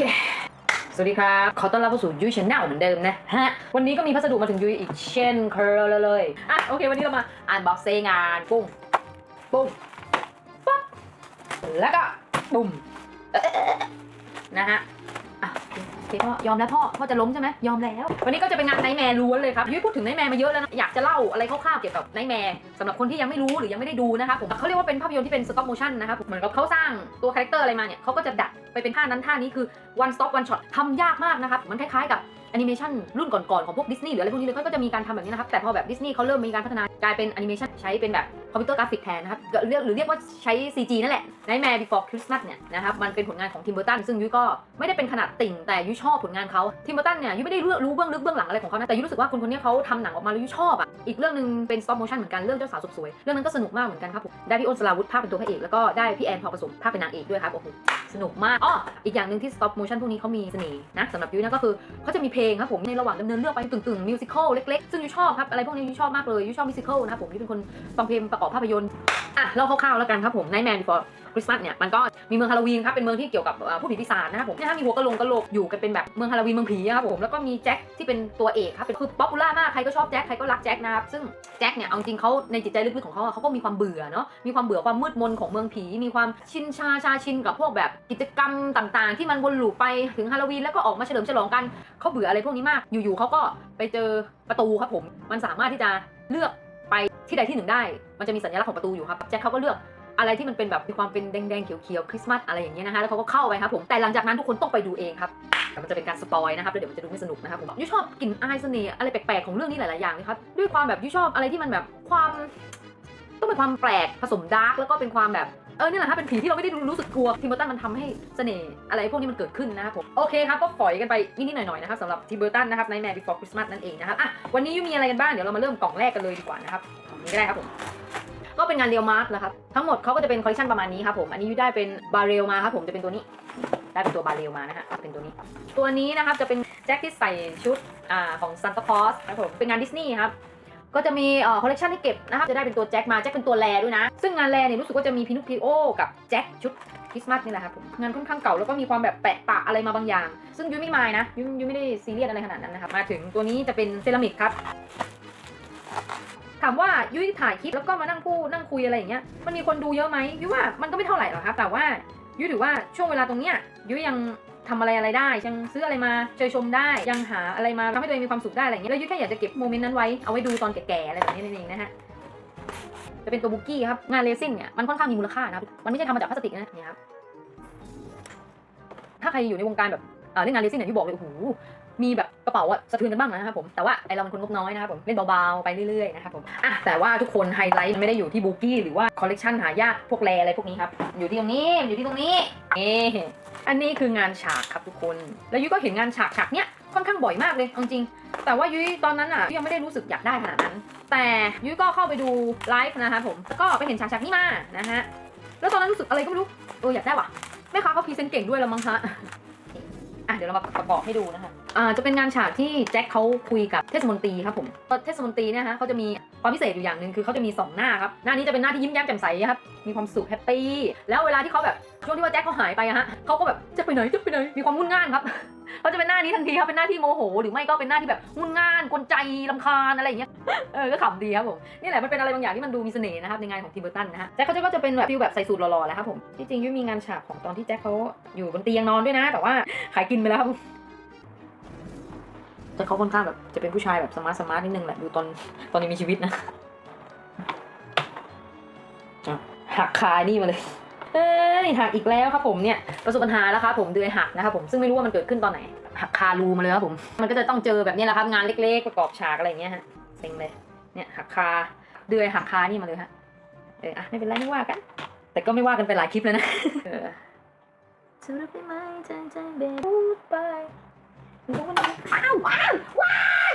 เคสวัสดีครับ ขอต้อนรับเข้าสู่ยุ้ยชาแนลเหมือนเดิมนะฮะ วันนี้ก็มีพัสดุมาถึงยุ้ยอีกเช่นเคยเลยอะโอเค วันนี้เรามาอ่านบ็อกเซงานปุ้งปุ้งปั๊บแล้วก็ปุ่มนะฮะ อะโอเคพ่อยอมแล้วพ่อพ่อจะล้มใช่ไหมยอมแล้ว วันนี้ก็จะเป็นงานไนแมร์ล้วนเลยครับยุ้ยพูดถึงไนแมร์มาเยอะแล้วนะอยากจะเล่าอะไรคร่าวๆเกี่ยวกับไนแมร์สำหรับคนที่ยังไม่รู้หรือยังไม่ได้ดูนะครับผมเขาเรียกว่าเป็นภาพยนตร์ที่เป็นสต็อปโมชั่นนะครับเหมือนกับเขาสร้างตัวคาแรคเตอร์อะไรมาเนี่ยเขาก็จะดัดไปเป็นท่านั้นท่านี้คือ one stop one shot ทำยากมากนะครับมันคล้ายๆกับแอนิเมชันรุ่นก่อนๆของพวกดิสนีย์หรืออะไรพวกนี้เลยก็จะมีการทำแบบนี้นะครับแต่พอแบบดิสนีย์เขาเริ่มมีการพัฒนา กลายเป็นแอนิเมชันใช้เป็นแบบคอมพิวเตอร์กราฟิกแทนนะครับเรียกหรือเรียกว่าใช้ CG นั่นแหละ Nightmare Before Christmas เนี่ยนะครับมันเป็นผลงานของทิมเบอร์ตันซึ่งยุ้ยก็ไม่ได้เป็นขนาดติ่งแต่ยุ้ยชอบผลงานเขาทิมเบอร์ตันเนี่ยยุ้ยไม่ได้รู้เบื้องลึกเบื้องหลังอะไรของเขานะแต่ยุ้ยรู้สึกว่าคนคนนี้เขาทำหนังออกมาแล้วยุ้ยชอบอะอีกเรื่องหนึงเป็น stop motion เหมือนกันเรื่องเจ้าสาวสุดสวยเรื่องนั้นก็สนุกมากเหมือนกันครับผมได้พี่อ้นสลาวุธภาพเป็นตัวพระเอกแล้วก็ได้พี่แอนพอผสมภาพเป็นนางเอกด้วยครับโอ้โห สนุกมากอ้ออีกอย่างหนึ่งที่ stop motion พวกนี้เขามีเสน่ห์นะสำหรับยุ้ยนะก็คือเขาจะมีเพลงครับผมในระหว่างดำเนินเรื่องไปกึ่งๆมิวสิควลเล็กๆ ซึ่งยูชอบครับอะไรพวกนี้ยูชอบมากเลยยูชอบมิวสิควลนะครับผมยูเป็นคนฟังเพลงประกอบภาพยนตร์ อะเล่าคร่าวๆแล้วกันครับผม Nightmare Before Christmas เนี่ยมันก็มีเมืองฮาโลวีนครับเป็นเมืองที่เกี่ยวกับผู้ผีปีศาจนะครับผมเนี่ยฮะมีหัวกะโหลงกะโหลกอยู่กันเป็นแบบเมืองฮาโลวีนเมืองผีอะครับผมแล้วก็มีแจ็คที่เป็นตัวเอกครับเป็นคือป๊อปปูล่ามากใครก็ชอบแจ็คใครก็รักแจ็คนะครับซึ่งแจ็คเนี่ยเอาจริงเขาในจิตใจลึกๆของเขาเขาก็มีความเบื่อเนาะมีความเบื่อความมืดมนของเมืองผี มีความชินชาชาชินกับพวกแบบกิจกรรมต่างๆ ที่มันวนลูปไปถึงฮาโลวีนแล้วก็ออกมาเฉลิมฉลองกันเขาเบื่ออะไรพวกนี้มาก อยู่ๆเขาก็ไปเจอประตูครับผมมันสามารถที่จะเลือก ที่ใดที่หนึ่งได้ มันจะมีสัญลักษณ์ของประตูอยู่ครับแจ็คเขาก็เลือกอะไรที่มันเป็นแบบมีความเป็นแดงๆเขียวๆคริสต์มาสอะไรอย่างเงี้ยนะคะแล้วเขาก็เข้าไปครับผมแต่หลังจากนั้นทุกคนต้องไปดูเองครับแต่มันจะเป็นการสปอยนะครับแล้วเดี๋ยวมันจะดูไม่สนุกนะครับผมยุชอบกลิ่นอายเสน่ห์อะไรแปลกๆของเรื่องนี้หลายๆอย่างเลยครับด้วยความแบบยุชอบอะไรที่มันแบบความต้องเป็นความแปลกผสมดาร์กแล้วก็เป็นความแบบเออเนี่ยแหละครับเป็นผีที่เราไม่ได้รู้สึกกลัวทิมเบอร์ตันมันทำให้เสน่ห์อะไรพวกนี้มันเกิดขึ้นนะครับผมโอเคครับก็ฝอยกันไปนิดๆหน่อยๆนะครับสำหรับทิมเบอร์ตันนะครับใน Nightmare Before Christmas นั่นเองนะครับอะวันนี้ยูมีอะไรกันบ้างเดี๋ยวเรามาเริ่มกล่องแรกกันเลยดีกว่านะครับ นี้ก็ได้ครับผม ก็เป็นงานเรียวมาร์กนะครับ ทั้งหมดเขาก็จะเป็นคอลเลคชันประมาณนี้ครับผม อันนี้ยูได้เป็นบาเรลมาครับผมจะเป็นตัวนี้ ได้เป็นตัวบาเรลมานะฮะเป็นตัวนี้ ตัวนี้นะครับจะเป็นแจ็คที่ใส่ชุดอ่าของซันตาคลอสครับผม เป็นงานดิสนีย์ครับก็จะมีอ่อคอลเลคชันที่เก็บนะครับ จะได้เป็นตัวแจ็คมา แจ็คเป็นตัวแรด้วยนะ ซึ่งงานแรเนี่ยรู้สึกว่าจะมีพินุกพิโอ กับแจ็คชุดคริสต์มาสนี่แหละครับผมงานค่อนข้างเก่าแล้วก็มีความแบบแปะปะอะไรมาบางอย่าง ซึ่งยุ้ยไม่มายนะยุ้ยยุ้ยไม่ได้ซีเรียสอะไรขนาดนั้นนะครับ มาถึงตัวนี้จะเป็นเซรามิกครับ ถามว่ายุ้ยถ่ายคลิปแล้วก็มานั่งพูดนั่งคุยอะไรอย่างเงี้ยมันมีคนดูเยอะไหมยุ้ยว่ามันก็ไม่เท่าไหร่หรอกครับแต่ว่ายุ้ยถือว่าช่วงเวลาตรงเนี้ยยุ้ยยังทำอะไรอะไรได้ยังซื้ออะไรมาเชยชมได้ยังหาอะไรมาทำให้ตัวเองมีความสุขได้อะไรอย่างเงี้ยแล้วยุ้ยแค่อยากจะเก็บโมเมนต์นั้นไว้เอาไว้ดูตอนแก่ๆอะไรแบบนี้นั่นเองนะฮะจะเป็นตัวบุกกี้ครับงานเลซิ่งเนี่ยมันค่อนข้างมีมูลค่านะครับมันไม่ใช่ทำมาจากพลาสติกนะเนี่ยครับถ้าใครอยู่ในวงการแบบเอ่อเล่นงานเลซิ่งเนี่ยที่บอกเลยโอ้โห มีแบบกระเป๋าอะสะเทือนกันบ้างนะครับผมแต่ว่าไอเราเป็นคนงบน้อยนะครับผมเล่นเบาๆไปเรื่อยๆนะครับผมอะแต่ว่าทุกคนไฮไลท์ไม่ได้อยู่ที่บุกี้หรือว่าคอลเลกชันหายากพวกแรอะไรพวกนี้ครับอยู่ที่ตรงนี้อยู่ที่ตรงนี้เอ๊อันนี้คืองานฉากครับทุกคน แล้วยุ้ยก็เห็นงานฉากฉากเนี้ยค่อนข้างบ่อยมากเลยเอาจริงแต่ว่ายุ้ยตอนนั้นอะยุ้ยยังไม่ได้รู้สึกอยากได้ขนาดนั้น แต่ยุ้ยก็เข้าไปดูไลฟ์นะครับผมแล้วก็ไปเห็นฉากฉากนี้มานะฮะแล้วตอนนั้นรู้สึกอะไรก็ไม่รู้เอออยากได้ว่ะแม่ค้าเขาพรีเซนต์เก่งด้วยละมั้งฮะ อะเดี๋ยวเรามาประกอบให้ดูนะคะอ่าจะเป็นงานฉากที่แจ็คเขาคุยกับเทศมนตรีครับผมเทศมนตรีเนี่ยฮะเขาจะมีความพิเศษอยู่อย่างหนึ่งคือเขาจะมีสองหน้าครับหน้านี้จะเป็นหน้าที่ยิ้มแย้มแจ่มใสครับมีความสุขแฮปปี้แล้วเวลาที่เขาแบบช่วงที่ว่าแจ็คเขาหายไปอะฮะเขาก็แบบจะไปไหนจะไปไหนมีความงุ่นง่านครับ เขาจะเป็นหน้านี้ทันทีครับเป็นหน้าที่โมโห หรือไม่ก็เป็นหน้าที่แบบงุนง่านกวนใจลำคาญอะไรอย่างเงี้ยเออก็ขำดีครับผมนี่แหละมันเป็นอะไรบางอย่างที่มันดูมีเสน่ห์นะครับในงานของทีมเบอร์ตันนะฮะแจ็คเขาจะก็จะเป็นแบบฟิลแบบใส่สูทหล่อๆแล้วครับผมที่จริงยุ้ยมีงานฉากของตอนที่แจ็คเขาอยู่บนเตียงนอนด้วยนะ แต่ว่าขายกินไปแล้วครับแต่เขาค่อนข้างแบบจะเป็นผู้ชายแบบสมาร์ทสมาร์ทนิดนึงแหละดูตอนตอนยังมีชีวิตนะหักคานี่มาเลย เอ้ยหักอีกแล้วครับผมเนี่ยประสบปัญหาแล้วครับผมเดือยหักนะครับผมซึ่งไม่รู้ว่ามันเกิดขึ้นตอนไหน หักคารูมาเลยครับผมมันก็จะต้องเจอแบบนี้แหละครับงานเล็กๆประกอบฉากอะไรอย่างเงี้ยฮะเซ็งเลยเนี่ยหักคาเดือยหักคานี่มาเลยฮะเอออะไม่เป็นไรไม่ว่ากัน แต่ก็ไม่ว่ากันไปหลายคลิปแล้วนะเออจะรับได้ไหมใจใจเบพูดไปว้าวว้าวว้าว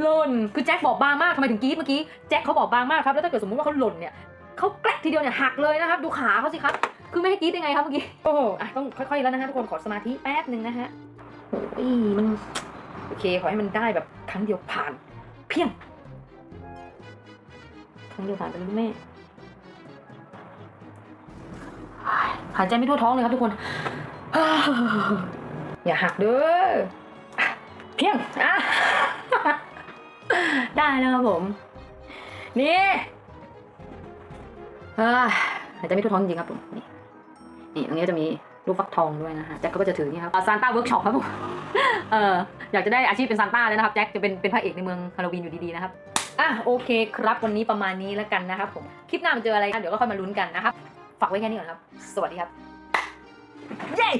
หล่นคือแจ็คบอกบางมากทำไมถึงกรี๊ดเมื่อกี้แจ็คเขาบอกบางมากครับแล้วถ้าเกิดสมมติว่าเขาหล่นเนี่ย เขาแกลกทีเดียวเนี่ยหักเลยนะครับ ดูขาเขาสิครับ คือไม่ให้กรี๊ดได้ไงครับเมื่อกี้ โอ้โหอะต้องค่อยๆแล้วนะฮะทุกคนขอสมาธิแป๊บหนึ่งนะฮะโอ้ยมันโอเค ขอให้มันได้แบบครั้งเดียวผ่าน เพียง ครั้งเดียวผ่านไปเลยแม่หายใจไม่ทั่วท้องเลยครับทุกคน อย่าหักเด้ออะเพียงอะได้แล้วครับผม นี่เอ้ย หายใจไม่ทั่วท้องจริงครับผมนี่นี่ตรงนี้ก็จะมีรูปฟักทองด้วยนะฮะแจ็คก็จะถือนี่ครับซานต้าเวิร์กช็อปครับผมเอออยากจะได้อาชีพเป็นซานต้าเลยนะครับแจ็คจะเป็นเป็นพระเอกในเมืองฮาโลวีนอยู่ดีๆนะครับอะโอเคครับวันนี้ประมาณนี้แล้วกันนะครับผมคลิปหน้ามันเจออะไรครับเดี๋ยวก็ค่อยมาลุ้นกันนะครับฝากไว้แค่นี้ก่อนครับ สวัสดีครับ เย้